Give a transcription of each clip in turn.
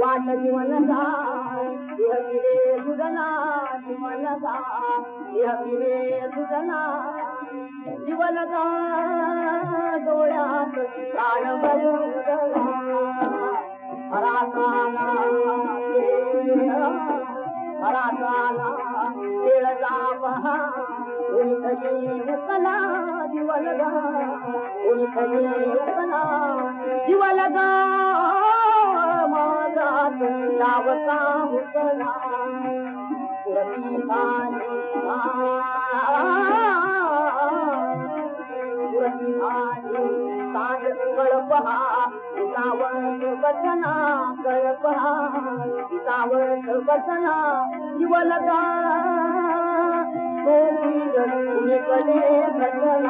वाट जीवनचा रे सुजना जीवनचा रे सुजना जीवनचा डोळ्यात प्राण हरासाला हरासाला केळजा पहा सावंत बसना कळपहा सावंत बसना जीवलगा कडे घटना बहुण्याला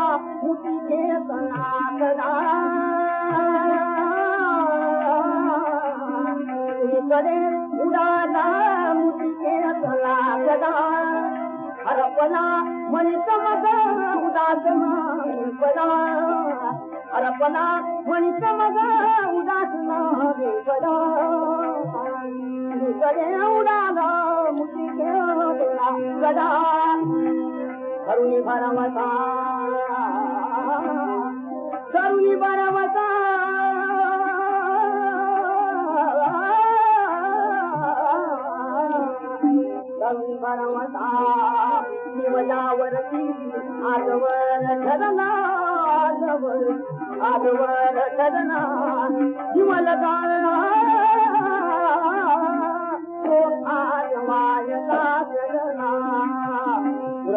पडा कडे उडाला मुठी केला गडा करुणी भरमता शिवजावरती आजवर ठरना आजवर आजवर ठरना शिवलगा तो